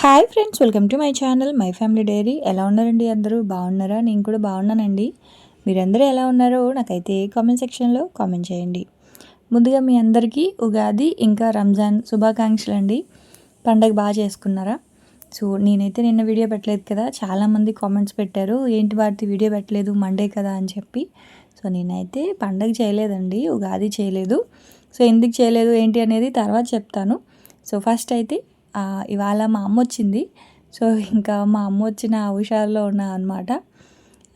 Hi friends welcome to my channel my family diary ఎలా ఉన్నారండి అందరూ? బాగున్నారా? నేను కూడా బాగున్నానండి. మీరందరూ ఎలా ఉన్నారో నాకైతే కామెంట్ సెక్షన్లో కామెంట్ చేయండి. ముందుగా మీ అందరికీ ఉగాది ఇంకా రంజాన్ శుభాకాంక్షలు అండి పండగ బాగా చేసుకున్నారా? సో నేనైతే నిన్న వీడియో పెట్టలేదు కదా చాలామంది కామెంట్స్ పెట్టారు. ఏంటి వాటి వీడియో పెట్టలేదు మండే కదా అని చెప్పి. సో నేనైతే పండగ చేయలేదండి ఉగాది చేయలేదు. సో ఎందుకు చేయలేదు ఏంటి అనేది తర్వాత చెప్తాను. సో ఫస్ట్ అయితే ఇవాళ మా అమ్మ వచ్చింది. సో ఇంకా మా అమ్మ వచ్చిన హుషారులో ఉన్నా అనమాట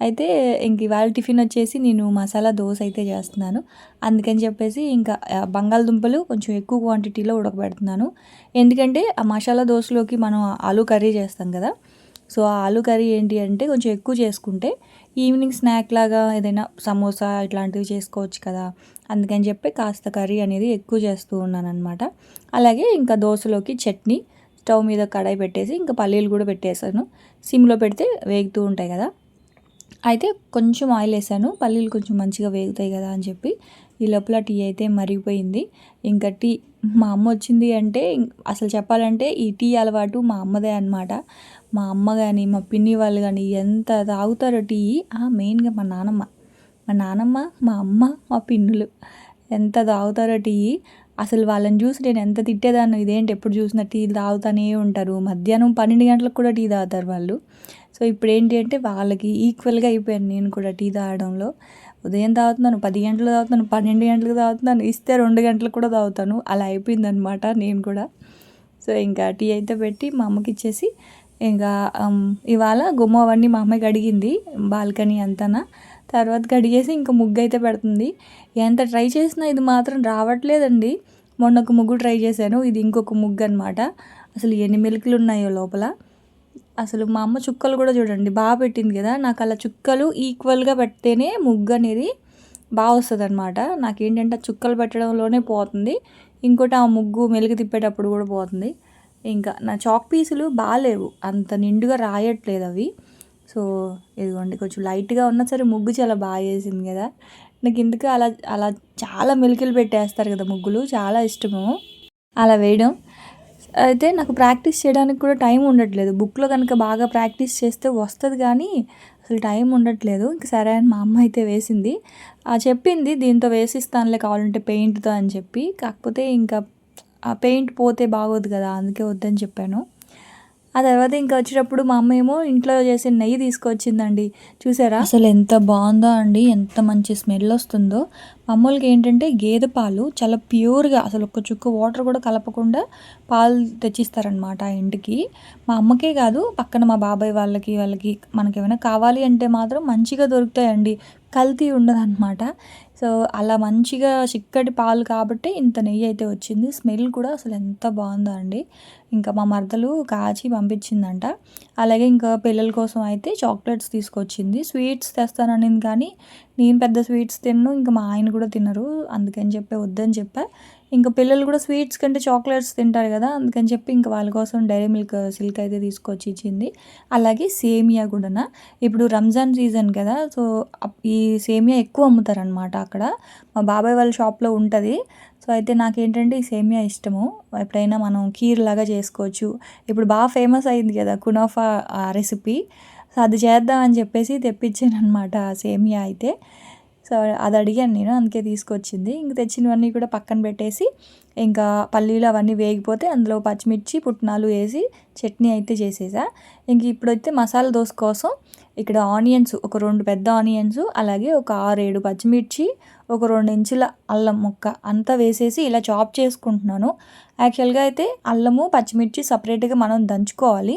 అయితే ఇంక ఇవాళ టిఫిన్ వచ్చేసి నేను మసాలా దోశ అయితే చేస్తున్నాను. అందుకని చెప్పేసి ఇంకా బంగాళదుంపలు కొంచెం ఎక్కువ క్వాంటిటీలో ఉడకబెడుతున్నాను. ఎందుకంటే ఆ మసాలా దోశలోకి మనం ఆలూ కర్రీ చేస్తాం కదా. సో ఆ ఆలూ కర్రీ ఏంటి అంటే కొంచెం ఎక్కువ చేసుకుంటే ఈవినింగ్ స్నాక్ లాగా ఏదైనా సమోసా ఇట్లాంటివి చేసుకోవచ్చు కదా. అందుకని చెప్పి కాస్త కర్రీ అనేది ఎక్కువ చేస్తూ ఉన్నాను అనమాట అలాగే ఇంకా దోశలోకి చట్నీ స్టవ్ మీద కడాయి పెట్టేసి ఇంకా పల్లీలు కూడా పెట్టేశాను. సిమ్లో పెడితే వేగుతూ ఉంటాయి కదా. అయితే కొంచెం ఆయిల్ వేసాను. పల్లీలు కొంచెం మంచిగా వేగుతాయి కదా అని చెప్పి. ఈ లోపల టీ అయితే మరిగిపోయింది. ఇంకా టీ మా అమ్మ వచ్చింది అంటే అసలు చెప్పాలంటే ఈ టీ అలవాటు మా అమ్మదే అనమాట మా అమ్మ కానీ మా పిన్ని వాళ్ళు కానీ ఎంత తాగుతారో టీ. మెయిన్గా మా నానమ్మ. మా నానమ్మ మా అమ్మ మా పిన్నులు. ఎంత తాగుతారో టీ. అసలు వాళ్ళని చూసి నేను ఎంత తిట్టేదాన్ని ఇదేంటి ఎప్పుడు చూసినా టీ తాగుతానే ఉంటారు. మధ్యాహ్నం పన్నెండు గంటలకు కూడా టీ తాగుతారు వాళ్ళు. సో ఇప్పుడు ఏంటి అంటే వాళ్ళకి ఈక్వల్గా అయిపోయాను నేను కూడా టీ తాగడంలో. ఉదయం తాగుతున్నాను పది గంటలు తాగుతున్నాను పన్నెండు గంటలకు తాగుతున్నాను ఇస్తే రెండు గంటలకు కూడా తాగుతాను. అలా అయిపోయిందనమాట నేను కూడా. సో ఇంకా టీ అయితే పెట్టి మా అమ్మకి ఇచ్చేసి ఇంకా ఇవాళ గుమ్మ అవన్నీ మా అమ్మాయికి అడిగింది బాల్కనీ అంతనా. తర్వాత కడిగేసి ఇంకా ముగ్గు అయితే పెడుతుంది. ఎంత ట్రై చేసినా ఇది మాత్రం రావట్లేదండి. మొన్న ఒక ముగ్గు ట్రై చేశాను. ఇది ఇంకొక ముగ్గు అనమాట అసలు ఎన్ని మెలుకులు ఉన్నాయో లోపల. అసలు మా అమ్మ చుక్కలు కూడా చూడండి బాగా పెట్టింది కదా. నాకు అలా చుక్కలు ఈక్వల్గా పెడితేనే ముగ్గు అనేది బాగా వస్తుంది అనమాట నాకేంటంటే చుక్కలు పెట్టడంలోనే పోతుంది. ఇంకోటి ఆ ముగ్గు మెలుగు తిప్పేటప్పుడు కూడా పోతుంది. ఇంకా నా చాక్ పీసులు బాగాలేవు అంత నిండుగా రాయట్లేదు అవి. సో ఇదిగోండి కొంచెం లైట్గా ఉన్నా సరే ముగ్గు చాలా బాగా వేసింది కదా. నాకు ఇందుకు అలా అలా చాలా మెలికలు పెట్టేస్తారు కదా ముగ్గులు చాలా ఇష్టము. అలా వేయడం. అయితే నాకు ప్రాక్టీస్ చేయడానికి కూడా టైం ఉండట్లేదు. బుక్లో కనుక బాగా ప్రాక్టీస్ చేస్తే వస్తుంది కానీ అసలు టైం ఉండట్లేదు. ఇంక సరే అని మా అమ్మ అయితే వేసింది. చెప్పింది దీంతో వేసిస్తానులే కావాలంటే పెయింట్తో అని చెప్పి. కాకపోతే ఇంకా ఆ పెయింట్ పోతే బాగోదు కదా అందుకే వద్దని చెప్పాను. ఆ తర్వాత ఇంకా వచ్చేటప్పుడు మా అమ్మ ఏమో ఇంట్లో చేసే నెయ్యి తీసుకొచ్చిందండి. చూసారా? అసలు ఎంత బాగుందో అండి ఎంత మంచి స్మెల్ వస్తుందో. మామూలుగా ఏంటంటే గేదె పాలు చాలా ప్యూర్గా అసలు ఒక్క చుక్క వాటర్ కూడా కలపకుండా పాలు తెచ్చిస్తారనమాట ఆ ఇంటికి. మా అమ్మకే కాదు పక్కన మా బాబాయ్ వాళ్ళకి వాళ్ళకి మనకి ఏమైనా కావాలి అంటే మాత్రం మంచిగా దొరుకుతాయండి. కల్తీ ఉండదన్నమాట. సో అలా మంచిగా చిక్కటి పాలు కాబట్టి ఇంత నెయ్యి అయితే వచ్చింది. స్మెల్ కూడా అసలు ఎంత బాగుందో అండి. ఇంకా మా మరదలు కాచి పంపించిందంట. అలాగే ఇంకా పిల్లల కోసం అయితే చాక్లెట్స్ తీసుకొచ్చింది. స్వీట్స్ తెస్తాననింది కానీ నేను పెద్ద స్వీట్స్ తిన్ను ఇంకా మా ఆయన కూడా తినరు. అందుకని చెప్పి వద్దని చెప్పా. ఇంకా పిల్లలు కూడా స్వీట్స్ కంటే చాక్లెట్స్ తింటారు కదా అందుకని చెప్పి ఇంకా వాళ్ళ కోసం డైరీ మిల్క్ సిల్క్ అయితే తీసుకొచ్చి ఇచ్చింది. అలాగే సేమియా కూడా ఇప్పుడు రంజాన్ సీజన్ కదా సో ఈ సేమియా ఎక్కువ అమ్ముతారనమాట అక్కడ. మా బాబాయ్ వాళ్ళ షాప్లో ఉంటుంది. సో అయితే నాకేంటంటే ఈ సేమియా ఇష్టము. ఎప్పుడైనా మనం కీర్ లాగా చేసుకోవచ్చు. ఇప్పుడు బాగా ఫేమస్ అయింది కదా కునాఫా రెసిపీ. సో అది చేద్దాం అని చెప్పేసి తెప్పించాను అనమాట సేమియా అయితే. సో అది అడిగాను నేను అందుకే తీసుకొచ్చింది. ఇంక తెచ్చినవన్నీ కూడా పక్కన పెట్టేసి ఇంకా పల్లీలు అవన్నీ వేగిపోతే అందులో పచ్చిమిర్చి పుట్నాలు వేసి చట్నీ అయితే చేసేసా. ఇంక ఇప్పుడైతే మసాలా దోశ కోసం ఇక్కడ ఆనియన్స్ ఒక రెండు పెద్ద ఆనియన్స్ అలాగే ఒక ఆరేడు పచ్చిమిర్చి ఒక రెండు ఇంచుల అల్లం ముక్క అంతా వేసేసి ఇలా చాప్ చేసుకుంటున్నాను. యాక్చువల్గా అయితే అల్లము పచ్చిమిర్చి సపరేట్గా మనం దంచుకోవాలి.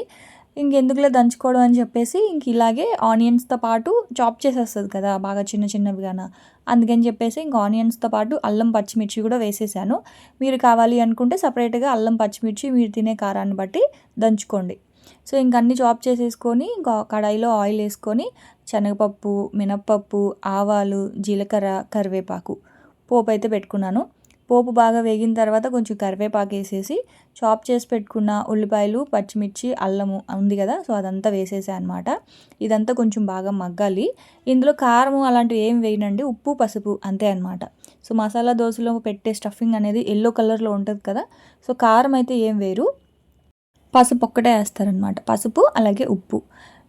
ఇంకెందుకులే దంచుకోవడం అని చెప్పేసి ఇంక ఇలాగే ఆనియన్స్తో పాటు చాప్ చేసేస్తుంది కదా బాగా చిన్న చిన్నవిగాన. అందుకని చెప్పేసి ఇంక ఆనియన్స్తో పాటు అల్లం పచ్చిమిర్చి కూడా వేసేసాను. మీరు కావాలి అనుకుంటే సపరేట్గా అల్లం పచ్చిమిర్చి మీరు తినే కారాన్ని బట్టి దంచుకోండి. సో ఇంక అన్నీ చాప్ చేసేసుకొని ఇంకా కడాయిలో ఆయిల్ వేసుకొని శనగపప్పు మినప్పప్పు ఆవాలు జీలకర్ర కరివేపాకు పోపు అయితే పెట్టుకున్నాను. పోపు బాగా వేగిన తర్వాత కొంచెం కరివేపాకు వేసేసి చాప్ చేసి పెట్టుకున్న ఉల్లిపాయలు పచ్చిమిర్చి అల్లము ఉంది కదా సో అదంతా వేసేసా అనమాట ఇదంతా కొంచెం బాగా మగ్గాలి. ఇందులో కారము అలాంటివి ఏం వేయనండి ఉప్పు పసుపు అంతే అనమాట సో మసాలా దోశలో పెట్టే స్టఫింగ్ అనేది ఎల్లో కలర్లో ఉంటుంది కదా సో కారం అయితే ఏం వేరు. పసుపు ఒక్కటే వేస్తారనమాట పసుపు అలాగే ఉప్పు.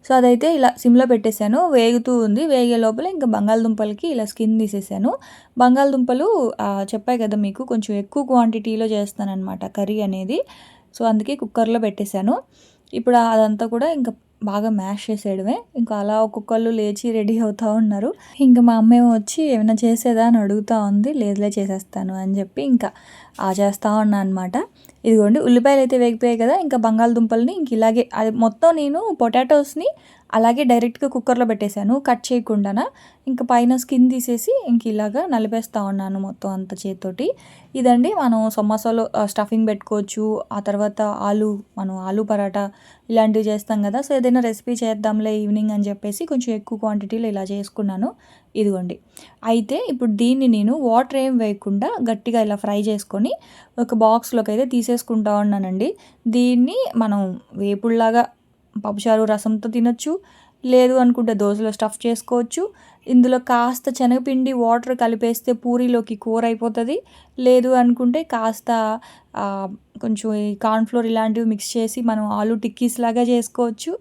సో అదైతే ఇలా సిమ్లో పెట్టేశాను. వేగుతూ ఉంది. వేగే లోపల ఇంకా బంగాళదుంపలకి ఇలా స్కిన్ తీసేసాను బంగాళదుంపలు చెప్పాయి కదా మీకు కొంచెం ఎక్కువ క్వాంటిటీలో చేస్తానన్నమాట కర్రీ అనేది. సో అందుకే కుక్కర్లో పెట్టేశాను. ఇప్పుడు అదంతా కూడా ఇంకా బాగా మ్యాష్ చేసేయడమే. ఇంకా అలా ఒక్కొక్కళ్ళు లేచి రెడీ అవుతూ ఉన్నారు. ఇంకా మా అమ్మ వచ్చి ఏమైనా చేసేదా? అని అడుగుతూ ఉంది. లేదులే చేసేస్తాను అని చెప్పి ఇంకా ఆ చేస్తూ ఉన్నా అనమాట ఇదిగోండి ఉల్లిపాయలు అయితే వేగిపోయాయి కదా ఇంకా బంగాళదుంపల్ని ఇంక ఇలాగే అది మొత్తం నేను పొటాటోస్ని అలాగే డైరెక్ట్గా కుక్కర్లో పెట్టేశాను కట్ చేయకుండా ఇంకా పైన స్కిన్ తీసేసి ఇంక ఇలాగా నలిపేస్తూ ఉన్నాను మొత్తం అంత చేతితోటి. ఇదండి మనం సమోసాలో స్టఫింగ్ పెట్టుకోవచ్చు ఆ తర్వాత ఆలు మనం ఆలు పరాటా ఇలాంటివి చేస్తాం కదా. సో ఏదైనా రెసిపీ చేద్దాంలే ఈవినింగ్ అని చెప్పేసి కొంచెం ఎక్కువ క్వాంటిటీలో ఇలా చేసుకున్నాను. ఇదిగోండి. అయితే ఇప్పుడు దీన్ని నేను వాటర్ ఏం వేయకుండా గట్టిగా ఇలా ఫ్రై చేసుకొని ఒక బాక్స్లోకి అయితే తీసేసుకుంటా ఉన్నానండి. దీన్ని మనం వేపుడులాగా పప్పుచారు రసంతో తినొచ్చు. లేదు అనుకుంటే దోశలో స్టఫ్ చేసుకోవచ్చు. ఇందులో కాస్త శనగపిండి వాటర్ కలిపేస్తే పూరీలోకి కూర అయిపోతుంది. లేదు అనుకుంటే కాస్త కొంచెం ఈ కార్న్ఫ్లోర్ ఇలాంటివి మిక్స్ చేసి మనం ఆలు టిక్కీస్ లాగా చేసుకోవచ్చు.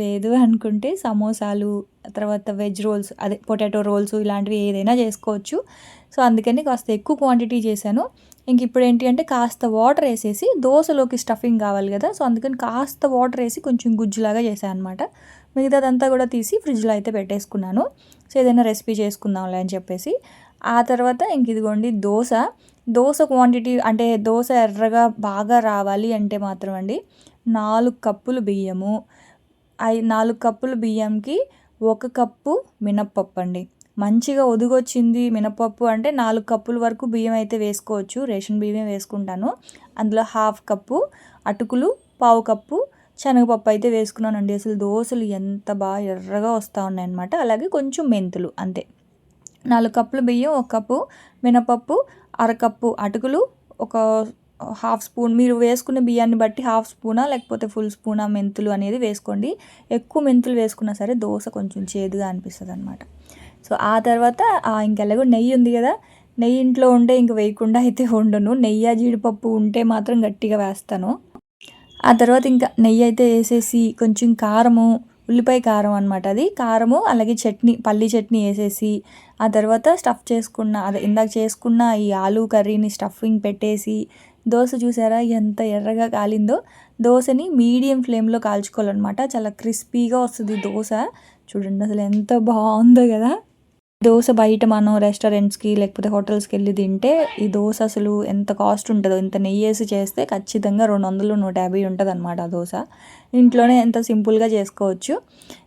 లేదు అనుకుంటే సమోసాలు తర్వాత వెజ్ రోల్స్ అదే పొటాటో రోల్స్ ఇలాంటివి ఏదైనా చేసుకోవచ్చు. సో అందుకని కాస్త ఎక్కువ క్వాంటిటీ చేశాను. ఇంక ఇప్పుడు ఏంటి అంటే కాస్త వాటర్ వేసేసి దోశలోకి స్టఫింగ్ కావాలి కదా సో అందుకని కాస్త వాటర్ వేసి కొంచెం గుజ్జులాగా చేశాను అనమాట మిగతాదంతా కూడా తీసి ఫ్రిడ్జ్లో అయితే పెట్టేసుకున్నాను. సో ఏదైనా రెసిపీ చేసుకుందాంలే అని చెప్పేసి. ఆ తర్వాత ఇంక ఇదిగోండి దోశ. దోశ క్వాంటిటీ అంటే దోశ ఎర్రగా బాగా రావాలి అంటే మాత్రం అండి నాలుగు కప్పులు బియ్యము. ఐ నాలుగు కప్పులు బియ్యంకి ఒక కప్పు మినప్పప్పు అండి. మంచిగా ఒదిగొచ్చింది మినపప్పు అంటే నాలుగు కప్పుల వరకు బియ్యం అయితే వేసుకోవచ్చు రేషన్ బియ్యం వేసుకుంటాను. అందులో హాఫ్ కప్పు అటుకులు పావు కప్పు శనగపప్పు అయితే వేసుకున్నానండి. అసలు దోశలు ఎంత బాగా ఎర్రగా వస్తూ ఉన్నాయన్నమాట. అలాగే కొంచెం మెంతులు అంతే. నాలుగు కప్పులు బియ్యం ఒక కప్పు మినపప్పు అరకప్పు అటుకులు ఒక హాఫ్ స్పూన్. మీరు వేసుకునే బియ్యాన్ని బట్టి హాఫ్ స్పూనా లేకపోతే ఫుల్ స్పూనా మెంతులు అనేది వేసుకోండి. ఎక్కువ మెంతులు వేసుకున్నా సరే దోశ కొంచెం చేదుగా అనిపిస్తుంది అనమాట సో ఆ తర్వాత ఇంకెలాగో నెయ్యి ఉంది కదా నెయ్యి ఇంట్లో ఉంటే ఇంక వేయకుండా అయితే ఉండను నెయ్యి జీడిపప్పు ఉంటే మాత్రం గట్టిగా వేస్తాను. ఆ తర్వాత ఇంకా నెయ్యి అయితే వేసేసి కొంచెం కారము ఉల్లిపాయ కారం అనమాట అది. కారము అలాగే చట్నీ పల్లీ చట్నీ వేసేసి ఆ తర్వాత స్టఫ్ చేసుకున్న అదే ఇందాక చేసుకున్న ఈ ఆలూ కర్రీని స్టఫింగ్ పెట్టేసి దోశ చూసారా ఎంత ఎర్రగా కాలిందో. దోశని మీడియం ఫ్లేమ్లో కాల్చుకోవాలన్నమాట. చాలా క్రిస్పీగా వస్తుంది దోశ. చూడండి అసలు ఎంత బాగుందో కదా. దోశ బయట మనం రెస్టారెంట్స్కి లేకపోతే హోటల్స్కి వెళ్ళి తింటే ఈ దోశ అసలు ఎంత కాస్ట్ ఉంటుందో ఇంత నెయ్యి వేసి చేస్తే ఖచ్చితంగా రెండు వందలు నూట యాభై ఉంటుంది అనమాట ఆ దోశ. ఇంట్లోనే ఎంత సింపుల్గా చేసుకోవచ్చు.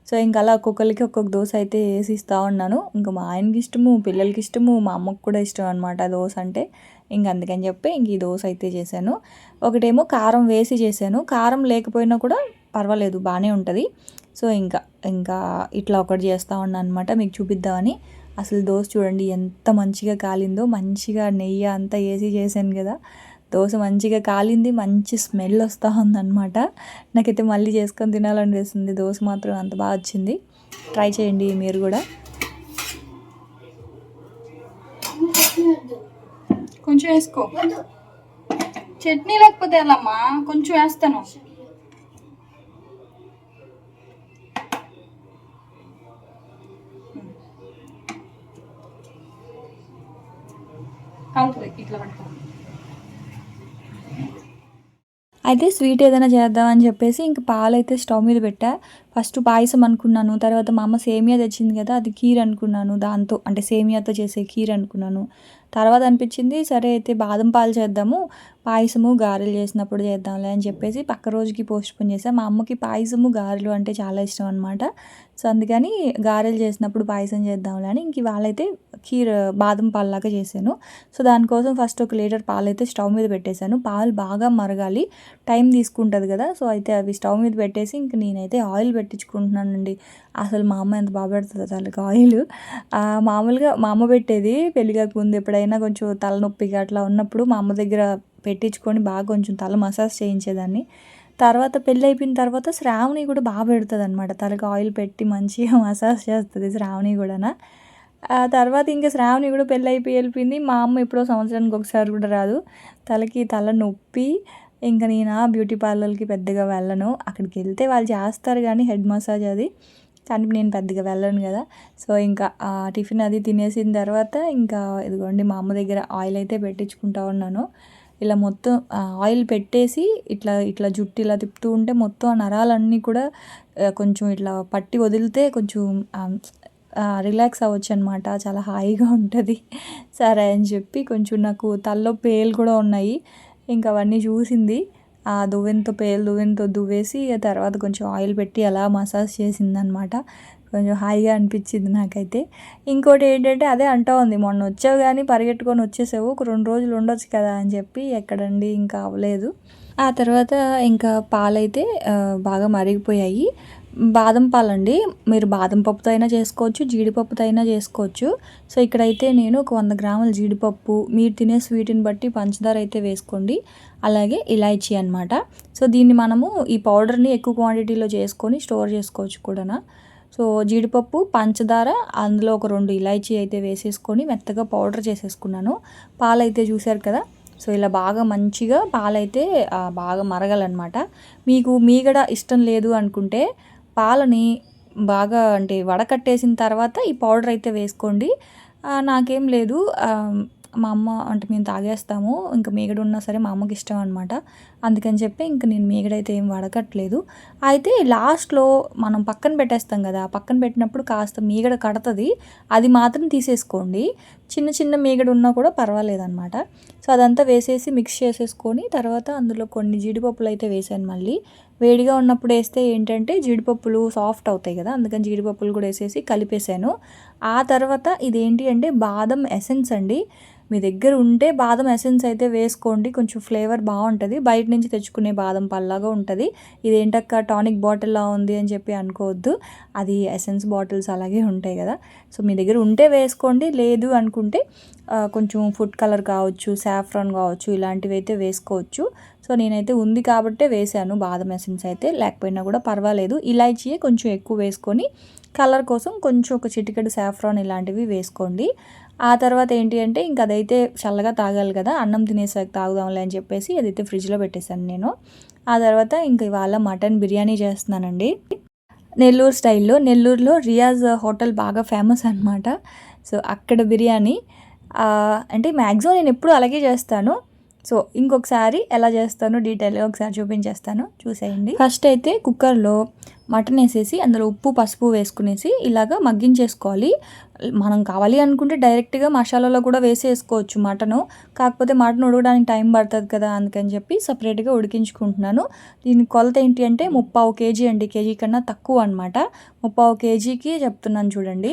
సో ఇంకా అలా ఒక్కొక్కరికి ఒక్కొక్క దోశ అయితే వేసి ఇస్తూ ఉన్నాను. ఇంకా మా ఆయనకి ఇష్టము పిల్లలకి ఇష్టము మా అమ్మకు కూడా ఇష్టం అనమాట దోశ అంటే. ఇంక అందుకని చెప్పి ఇంక ఈ దోశ అయితే చేశాను. ఒకటేమో కారం వేసి చేశాను. కారం లేకపోయినా కూడా పర్వాలేదు బాగానే ఉంటుంది. సో ఇంకా ఇంకా ఇట్లా ఒకటి చేస్తూ ఉన్నాను అనమాట మీకు చూపిద్దామని. అసలు దోశ చూడండి ఎంత మంచిగా కాలిందో. మంచిగా నెయ్యి అంతా వేసి చేశాను కదా. దోశ మంచిగా కాలింది మంచి స్మెల్ వస్తూ ఉందన్నమాట. నాకైతే మళ్ళీ చేసుకొని తినాలనిపిస్తుంది. దోశ మాత్రం అంత బాగా వచ్చింది. ట్రై చేయండి మీరు కూడా. కొంచెం వేసుకో. చట్నీ లేకపోతే ఎలామ్మా? కొంచెం వేస్తాను. అవుతుంది ఇట్లా అయితే స్వీట్ ఏదైనా చేద్దామని చెప్పేసి ఇంక పాలైతే స్టవ్ మీద పెట్టా. ఫస్ట్ పాయసం అనుకున్నాను తర్వాత మా అమ్మ సేమియా తెచ్చింది కదా అది కీర్ అనుకున్నాను దాంతో అంటే సేమియాతో చేసే కీర్ అనుకున్నాను. తర్వాత అనిపించింది సరే అయితే బాదం పాలు చేద్దాము పాయసము గారెలు చేసినప్పుడు చేద్దాంలే అని చెప్పేసి పక్క రోజుకి పోస్ట్ పోన్ చేసాం మా అమ్మకి పాయసము గారెలు అంటే చాలా ఇష్టం అనమాట సో అందుకని గారెలు చేసినప్పుడు పాయసం చేద్దాంలే అని ఇంక వాళ్ళైతే కీర్ బాదం పాలులాగా చేశాను. సో దానికోసం ఫస్ట్ ఒక లీటర్ పాలు అయితే స్టవ్ మీద పెట్టేశాను. పాలు బాగా మరగాలి టైం తీసుకుంటుంది కదా. సో అయితే అవి స్టవ్ మీద పెట్టేసి ఇంక నేనైతే ఆయిల్ పెట్టించుకుంటున్నానండి. అసలు మా అమ్మ ఎంత బాగా పెడుతుంది అసలు ఆయిల్. మామూలుగా మా అమ్మ పెట్టేది పెళ్ళి కాకముందు ఎప్పుడైనా కొంచెం తలనొప్పిగా అట్లా ఉన్నప్పుడు మా అమ్మ దగ్గర పెట్టించుకొని బాగా కొంచెం తల మసాజ్ చేయించేదాన్ని. తర్వాత పెళ్ళి అయిపోయిన తర్వాత శ్రావణి కూడా బాగా పెడుతుంది అనమాట తలకి ఆయిల్ పెట్టి మంచిగా మసాజ్ చేస్తుంది శ్రావణి కూడా ఆ తర్వాత ఇంకా శ్రావణి కూడా పెళ్ళి అయిపోయి వెళ్ళిపోయింది. మా అమ్మ ఎప్పుడో సంవత్సరానికి ఒకసారి కూడా రాదు. తలకి తల నొప్పి. ఇంకా నేను ఆ బ్యూటీ పార్లర్కి పెద్దగా వెళ్ళను. అక్కడికి వెళ్తే వాళ్ళు చేస్తారు కానీ హెడ్ మసాజ్ అది. కానీ నేను పెద్దగా వెళ్ళను కదా. సో ఇంకా ఆ టిఫిన్ అది తినేసిన తర్వాత ఇంకా ఇదిగోండి మా అమ్మ దగ్గర ఆయిల్ అయితే పెట్టించుకుంటా ఉన్నాను. ఇలా మొత్తం ఆయిల్ పెట్టేసి ఇట్లా ఇట్లా జుట్టు ఇలా తిప్పుతూ ఉంటే మొత్తం ఆ నరాలన్నీ కూడా కొంచెం ఇట్లా పట్టి వదిలితే కొంచెం రిలాక్స్ అవ్వచ్చు అనమాట చాలా హాయిగా ఉంటుంది. సరే అని చెప్పి కొంచెం నాకు తల్లో పేలు కూడా ఉన్నాయి. ఇంకా అవన్నీ చూసింది. ఆ దువ్వెంతో పేలు దువ్వెంతో దువ్వేసి తర్వాత కొంచెం ఆయిల్ పెట్టి అలా మసాజ్ చేసిందనమాట. కొంచెం హాయిగా అనిపించింది నాకైతే. ఇంకోటి ఏంటంటే అదే అంటా ఉంది మొన్న వచ్చావు కానీ పరిగెట్టుకొని వచ్చేసావు ఒక రెండు రోజులు ఉండొచ్చు కదా అని చెప్పి ఎక్కడండి ఇంకా అవ్వలేదు. ఆ తర్వాత ఇంకా పాలైతే బాగా మరిగిపోయాయి. బాదం పాలండి. మీరు బాదం పప్పుతో అయినా చేసుకోవచ్చు జీడిపప్పుతో అయినా చేసుకోవచ్చు. సో ఇక్కడైతే నేను ఒక వంద గ్రాముల జీడిపప్పు మీరు తినే స్వీట్ని బట్టి పంచదార అయితే వేసుకోండి. అలాగే ఇలాచీ అనమాట సో దీన్ని మనము ఈ పౌడర్ని ఎక్కువ క్వాంటిటీలో చేసుకొని స్టోర్ చేసుకోవచ్చు కూడా సో జీడిపప్పు పంచదార అందులో ఒక రెండు ఇలాచీ అయితే వేసేసుకొని మెత్తగా పౌడర్ చేసేసుకున్నాను. పాలైతే చూశారు కదా. సో ఇలా బాగా మంచిగా పాలైతే బాగా మరగాలన్నమాట. మీకు మీగడ ఇష్టం లేదు అనుకుంటే పాలని బాగా అంటే వడకట్టేసిన తర్వాత ఈ పౌడర్ అయితే వేసుకోండి. నాకేం లేదు. మా అమ్మ అంటే మేము తాగేస్తాము. ఇంకా మీగడ ఉన్నా సరే మా అమ్మకి ఇష్టం అనమాట అందుకని చెప్పి ఇంక నేను మీగడైతే ఏం వడకట్లేదు అయితే లాస్ట్లో మనం పక్కన పెట్టేస్తాం కదా పక్కన పెట్టినప్పుడు కాస్త మీగడ కడుతుంది. అది మాత్రం తీసేసుకోండి. చిన్న చిన్న మీగడ ఉన్నా కూడా పర్వాలేదన్నమాట. సో అదంతా వేసేసి మిక్స్ చేసేసుకొని తర్వాత అందులో కొన్ని జీడిపప్పులు అయితే వేసాను మళ్ళీ. వేడిగా ఉన్నప్పుడు వేస్తే ఏంటంటే జీడిపప్పులు సాఫ్ట్ అవుతాయి కదా అందుకని జీడిపప్పులు కూడా వేసేసి కలిపేసాను. ఆ తర్వాత ఇదేంటి అంటే బాదం ఎసెన్స్ అండి. మీ దగ్గర ఉంటే బాదం ఎసెన్స్ అయితే వేసుకోండి కొంచెం ఫ్లేవర్ బాగుంటుంది. బయట నుంచి తెచ్చుకునే బాదం పల్లాగా ఉంటుంది. ఇదేంటక్క టానిక్ బాటిల్లా ఉంది అని చెప్పి అనుకోవద్దు. అది ఎసెన్స్ బాటిల్స్ అలాగే ఉంటాయి కదా. సో మీ దగ్గర ఉంటే వేసుకోండి లేదు అనుకుంటే కొంచెం ఫుడ్ కలర్ కావచ్చు సాఫ్రాన్ కావచ్చు ఇలాంటివి అయితే వేసుకోవచ్చు. సో నేనైతే ఉంది కాబట్టే వేసాను బాదం ఎసెన్స్ అయితే. లేకపోయినా కూడా పర్వాలేదు. ఇలాచియే కొంచెం ఎక్కువ వేసుకొని కలర్ కోసం కొంచెం ఒక చిటికెడు సాఫ్రాన్ ఇలాంటివి వేసుకోండి. ఆ తర్వాత ఏంటి అంటే ఇంక అదైతే చల్లగా తాగాలి కదా అన్నం తినేసాక తాగుదాంలే అని చెప్పేసి అదైతే ఫ్రిడ్జ్లో పెట్టేశాను నేను. ఆ తర్వాత ఇంక ఇవాళ మటన్ బిర్యానీ చేస్తున్నానండి. నెల్లూరు స్టైల్లో నెల్లూరులో రియాజ్ హోటల్ బాగా ఫేమస్ అనమాట సో అక్కడ బిర్యానీ అంటే మ్యాక్సిమం నేను ఎప్పుడు అలాగే చేస్తాను. సో ఇంకొకసారి ఎలా చేస్తానో డీటెయిల్గా ఒకసారి చూపించేస్తాను. చూసేయండి. ఫస్ట్ అయితే కుక్కర్లో మటన్ వేసేసి అందులో ఉప్పు పసుపు వేసుకునేసి ఇలాగా మగ్గించేసుకోవాలి. మనం కావాలి అనుకుంటే డైరెక్ట్గా మసాలాలో కూడా వేసేసుకోవచ్చు మటను. కాకపోతే మటన్ ఉడకడానికి టైం పడుతుంది కదా అందుకని చెప్పి సపరేట్గా ఉడికించుకుంటున్నాను. దీని కొలత ఏంటి అంటే ముప్పావు కేజీ అండి. కేజీ కన్నా తక్కువ అనమాట ముప్పావు కేజీకి చెప్తున్నాను చూడండి.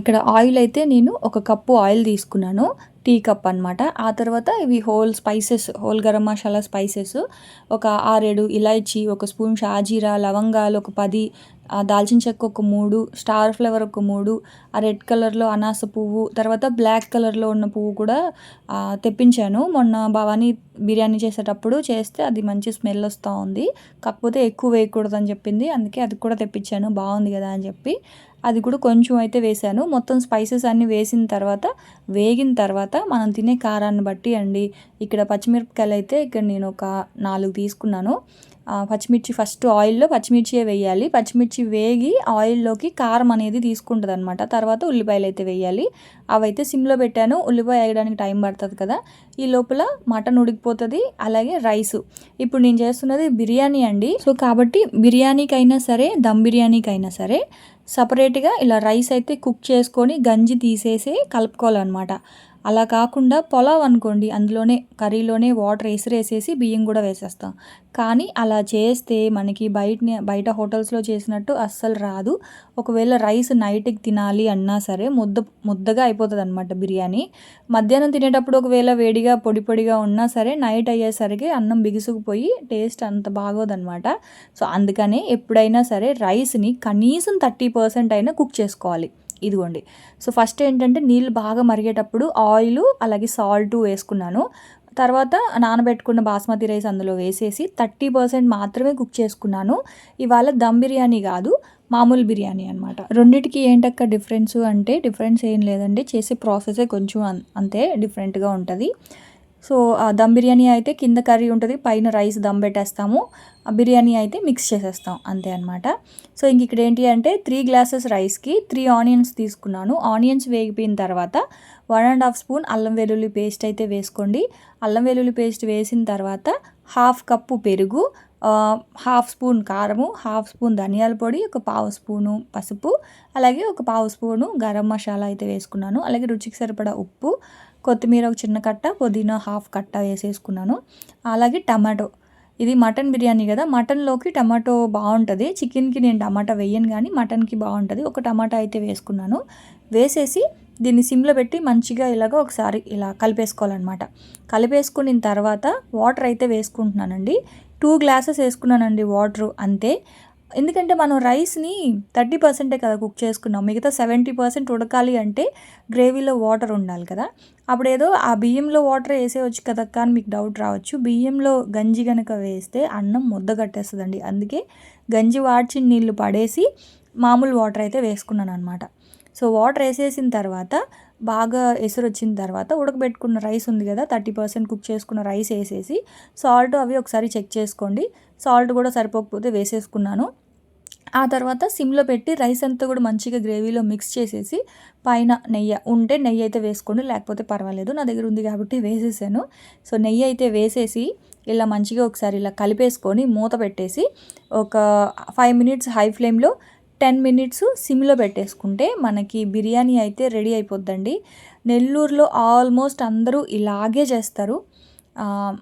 ఇక్కడ ఆయిల్ అయితే నేను ఒక కప్పు ఆయిల్ తీసుకున్నాను. టీ కప్ అనమాట ఆ తర్వాత ఇవి whole spices whole garam masala spices ఒక ఆరేడు ఇలాచీ ఒక స్పూన్ షాజీరా లవంగాలు ఒక పది దాల్చిన చెక్క ఒక మూడు స్టార్ ఫ్లవర్ ఒక మూడు ఆ రెడ్ కలర్లో అనాస పువ్వు తర్వాత బ్లాక్ కలర్లో ఉన్న పువ్వు కూడా తెప్పించాను. మొన్న భవానీ బిర్యానీ చేసేటప్పుడు చేస్తే అది మంచి స్మెల్ వస్తూ ఉంది. కాకపోతే ఎక్కువ వేయకూడదు అని చెప్పింది అందుకే అది కూడా తెప్పించాను. బాగుంది కదా అని చెప్పి. అది కూడా కొంచెం అయితే వేసాను మొత్తం స్పైసెస్ అన్నీ వేసిన తర్వాత వేగిన తర్వాత మనం తినే కారాన్ని బట్టి అండి ఇక్కడ పచ్చిమిరపకాయలు అయితే ఇక్కడ నేను ఒక నాలుగు తీసుకున్నాను. పచ్చిమిర్చి ఫస్ట్ ఆయిల్లో పచ్చిమిర్చియే వేయాలి. పచ్చిమిర్చి వేగి ఆయిల్లోకి కారం అనేది తీసుకుంటుంది అనమాట తర్వాత ఉల్లిపాయలు అయితే వేయాలి. అవైతే సిమ్లో పెట్టాను. ఉల్లిపాయ వేయడానికి టైం పడుతుంది కదా. ఈ లోపల మటన్ ఉడికిపోతుంది. అలాగే రైస్. ఇప్పుడు నేను చేస్తున్నది బిర్యానీ అండి. సో కాబట్టి బిర్యానీకైనా సరే దమ్ బిర్యానీకైనా సరే సపరేట్గా ఇలా రైస్ అయితే కుక్ చేసుకొని గంజి తీసేసి కలుపుకోవాలన్నమాట. అలా కాకుండా పొలావ్ అనుకోండి అందులోనే కర్రీలోనే వాటర్ వేసిరేసేసి బియ్యం కూడా వేసేస్తాం. కానీ అలా చేస్తే మనకి బయట బయట హోటల్స్లో చేసినట్టు అస్సలు రాదు. ఒకవేళ రైస్ నైట్కి తినాలి అన్నా సరే ముద్ద ముద్దగా అయిపోతుంది అనమాట బిర్యానీ. మధ్యాహ్నం తినేటప్పుడు ఒకవేళ వేడిగా పొడి పొడిగా ఉన్నా సరే నైట్ అయ్యేసరికి అన్నం బిగుసుకుపోయి టేస్ట్ అంత బాగోదనమాట సో అందుకనే ఎప్పుడైనా సరే రైస్ని కనీసం థర్టీ పర్సెంట్ అయినా కుక్ చేసుకోవాలి. ఇదిగోండి. సో ఫస్ట్ ఏంటంటే నీళ్ళు బాగా మరిగేటప్పుడు ఆయిల్ అలాగే సాల్ట్ వేసుకున్నాను. తర్వాత నానబెట్టుకున్న బాస్మతి రైస్ అందులో వేసేసి థర్టీ పర్సెంట్ మాత్రమే కుక్ చేసుకున్నాను. ఇవాళ దమ్ బిర్యానీ కాదు మామూలు బిర్యానీ అనమాట రెండిటికి ఏంటక్క డిఫరెన్స్ అంటే డిఫరెన్స్ ఏం లేదండి. చేసే ప్రాసెసే కొంచెం అంతే డిఫరెంట్గా ఉంటుంది. సో ఆ దమ్ బిర్యానీ అయితే కింద కర్రీ ఉంటుంది పైన రైస్ దమ్ పెట్టేస్తాము. ఆ బిర్యానీ అయితే మిక్స్ చేసేస్తాం అంతే అనమాట సో ఇంక ఇక్కడ ఏంటి అంటే త్రీ గ్లాసెస్ రైస్కి త్రీ ఆనియన్స్ తీసుకున్నాను. ఆనియన్స్ వేగిపోయిన తర్వాత వన్ అండ్ హాఫ్ స్పూన్ అల్లం వెల్లుల్లి పేస్ట్ అయితే వేసుకోండి. అల్లం వెల్లుల్లి పేస్ట్ వేసిన తర్వాత హాఫ్ కప్పు పెరుగు హాఫ్ స్పూన్ కారము హాఫ్ స్పూన్ ధనియాల పొడి ఒక పావు స్పూను పసుపు అలాగే ఒక పావు స్పూను గరం మసాలా అయితే వేసుకున్నాను. అలాగే రుచికి సరిపడా ఉప్పు కొత్తిమీర ఒక చిన్న కట్ట పుదీనా హాఫ్ కట్ట వేసేసుకున్నాను. అలాగే టమాటో. ఇది మటన్ బిర్యానీ కదా మటన్లోకి టమాటో బాగుంటుంది. చికెన్కి నేను టమాటా వేయను కానీ మటన్కి బాగుంటుంది. ఒక టమాటా అయితే వేసుకున్నాను. వేసేసి దీన్ని సిమ్లో పెట్టి మంచిగా ఇలాగ ఒకసారి ఇలా కలిపేసుకోవాలన్నమాట. కలిపేసుకున్న తర్వాత వాటర్ అయితే వేసుకుంటున్నానండి. టూ గ్లాసెస్ వేసుకున్నానండి వాటర్ అంతే. ఎందుకంటే మనం రైస్ని థర్టీ పర్సెంటే కదా కుక్ చేసుకున్నాం. మిగతా సెవెంటీ పర్సెంట్ ఉడకాలి అంటే గ్రేవీలో వాటర్ ఉండాలి కదా. అప్పుడు ఏదో ఆ బియ్యంలో వాటర్ వేసేయచ్చు కదా కానీ మీకు డౌట్ రావచ్చు. బియ్యంలో గంజి కనుక వేస్తే అన్నం ముద్ద కట్టేస్తుందండి. అందుకే గంజి వాడ్చి నీళ్ళు పడేసి మామూలు వాటర్ అయితే వేసుకున్నాను అనమాట సో వాటర్ వేసేసిన తర్వాత బాగా ఎసురు వచ్చిన తర్వాత ఉడకబెట్టుకున్న రైస్ ఉంది కదా థర్టీ పర్సెంట్ కుక్ చేసుకున్న రైస్ వేసేసి సాల్ట్ అవి ఒకసారి చెక్ చేసుకోండి. సాల్ట్ కూడా సరిపోకపోతే వేసేసుకున్నాను. ఆ తర్వాత సిమ్లో పెట్టి రైస్ అంతా కూడా మంచిగా గ్రేవీలో మిక్స్ చేసేసి పైన నెయ్యి ఉంటే నెయ్యి అయితే వేసుకోండి లేకపోతే పర్వాలేదు. నా దగ్గర ఉంది కాబట్టి వేసేసాను. సో నెయ్యి అయితే వేసేసి ఇలా మంచిగా ఒకసారి ఇలా కలిపేసుకొని మూత పెట్టేసి ఒక ఫైవ్ మినిట్స్ హై ఫ్లేమ్లో టెన్ మినిట్స్ సిమ్లో పెట్టేసుకుంటే మనకి బిర్యానీ అయితే రెడీ అయిపోద్దండి. నెల్లూరులో ఆల్మోస్ట్ అందరూ ఇలాగే చేస్తారు.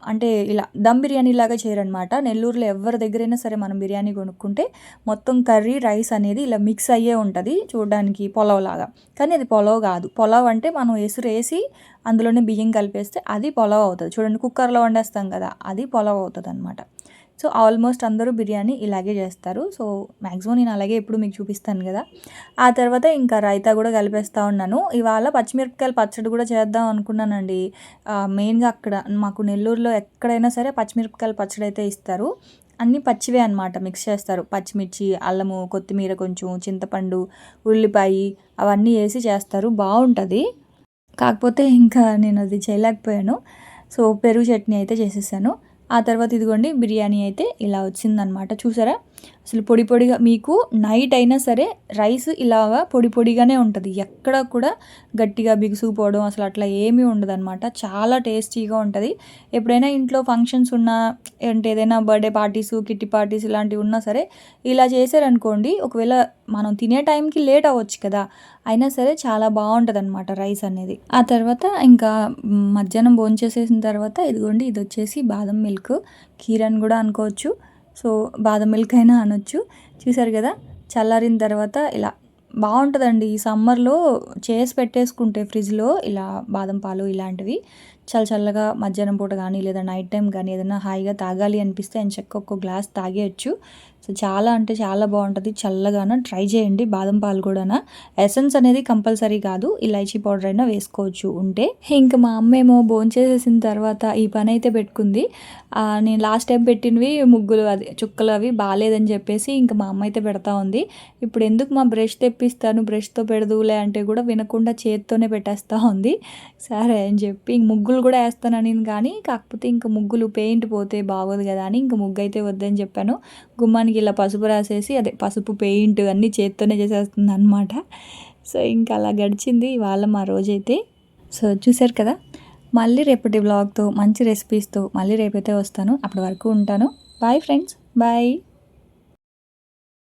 అంటే ఇలా దమ్ బిర్యానీ లాగా చేయరనమాట నెల్లూరులో ఎవరి దగ్గరైనా సరే మనం బిర్యానీ కొనుక్కుంటే మొత్తం కర్రీ రైస్ అనేది ఇలా మిక్స్ అయ్యే ఉంటుంది చూడడానికి పొలవ్ లాగా కానీ అది పొలవ్ కాదు. పొలవ్ అంటే మనం ఎసురు వేసి అందులోనే బియ్యం కలిపేస్తే అది పొలవ్ అవుతుంది. చూడండి కుక్కర్లో వండేస్తాం కదా అది పొలవ్ అవుతుంది అనమాట సో ఆల్మోస్ట్ అందరూ బిర్యానీ ఇలాగే చేస్తారు. సో మ్యాక్సిమం నేను అలాగే ఎప్పుడు మీకు చూపిస్తాను కదా. ఆ తర్వాత ఇంకా రైతా కూడా కలిపేస్తూ ఉన్నాను. ఇవాళ పచ్చిమిరపకాయలు పచ్చడి కూడా చేద్దాం అనుకున్నానండి. మెయిన్గా అక్కడ మాకు నెల్లూరులో ఎక్కడైనా సరే పచ్చిమిరపకాయల పచ్చడి అయితే ఇస్తారు. అన్నీ పచ్చివే అనమాట మిక్స్ చేస్తారు. పచ్చిమిర్చి అల్లము కొత్తిమీర కొంచెం చింతపండు ఉల్లిపాయ అవన్నీ వేసి చేస్తారు. బాగుంటుంది. కాకపోతే ఇంకా నేను అది చేయలేకపోయాను. సో పెరుగు చట్నీ అయితే చేసేసాను. ఆ తర్వాత ఇదిగోండి బిర్యానీ అయితే ఇలా వచ్చిందనమాట చూసారా? అసలు పొడి పొడిగా మీకు నైట్ అయినా సరే రైస్ ఇలాగా పొడి పొడిగానే ఉంటుంది. ఎక్కడ కూడా గట్టిగా బిగుసుకుపోవడం అసలు అట్లా ఏమీ ఉండదు అనమాట చాలా టేస్టీగా ఉంటుంది. ఎప్పుడైనా ఇంట్లో ఫంక్షన్స్ ఉన్నా అంటే ఏదైనా బర్త్డే పార్టీస్ కిట్టి పార్టీస్ ఇలాంటివి ఉన్నా సరే ఇలా చేశారనుకోండి ఒకవేళ మనం తినే టైంకి లేట్ అవ్వచ్చు కదా. అయినా సరే చాలా బాగుంటుంది అనమాట రైస్ అనేది. ఆ తర్వాత ఇంకా మధ్యాహ్నం భోంచేసేసిన తర్వాత ఇదిగోండి ఇది వచ్చేసి బాదం మిల్క్. కీర్ అని కూడా అనుకోవచ్చు. సో బాదం మిల్క్ అయినా అనొచ్చు. చూసారు కదా చల్లారిన తర్వాత ఇలా బాగుంటుందండి. ఈ సమ్మర్లో చేసి పెట్టేసుకుంటే ఫ్రిడ్జ్లో ఇలా బాదం పాలు ఇలాంటివి చల్ల చల్లగా మధ్యాహ్నం పూట కానీ లేదా నైట్ టైం కానీ ఏదైనా హాయిగా తాగాలి అనిపిస్తే అని చెక్క ఒక్క గ్లాస్ తాగేయచ్చు. సో చాలా అంటే చాలా బాగుంటుంది. చల్లగాన ట్రై చేయండి. బాదం పాలు కూడా ఎసెన్స్ అనేది కంపల్సరీ కాదు. ఇలైచీ పౌడర్ అయినా వేసుకోవచ్చు ఉంటే. ఇంకా మా అమ్మ ఏమో భోంచేసేసిన తర్వాత ఈ పని అయితే పెట్టుకుంది. నేను లాస్ట్ టైం పెట్టినవి ముగ్గులు అది చుక్కలు అవి బాగాలేదని చెప్పేసి ఇంకా మా అమ్మ అయితే పెడతా ఉంది. ఇప్పుడు ఎందుకు మా బ్రష్ తెప్పిస్తాను? బ్రష్తో పెడదులే అంటే కూడా వినకుండా చేత్తోనే పెట్టేస్తూ ఉంది. సరే అని చెప్పి ఇంక ముగ్గులు కూడా వేస్తానని కానీ కాకపోతే ఇంకా ముగ్గులు పెయింట్ పోతే బాగోదు కదా అని ఇంక ముగ్గు అయితే వద్దని చెప్పాను. గుమ్మానికి ఇలా పసుపు రాసేసి అదే పసుపు పెయింట్ అన్నీ చేత్తోనే చేసేస్తుంది అనమాట సో ఇంకా అలా గడిచింది ఇవాళ మా రోజైతే. సో చూశారు కదా? మళ్ళీ రేపటి బ్లాగ్తో మంచి రెసిపీస్తో మళ్ళీ రేపైతే వస్తాను. అప్పటి వరకు ఉంటాను. Bye friends bye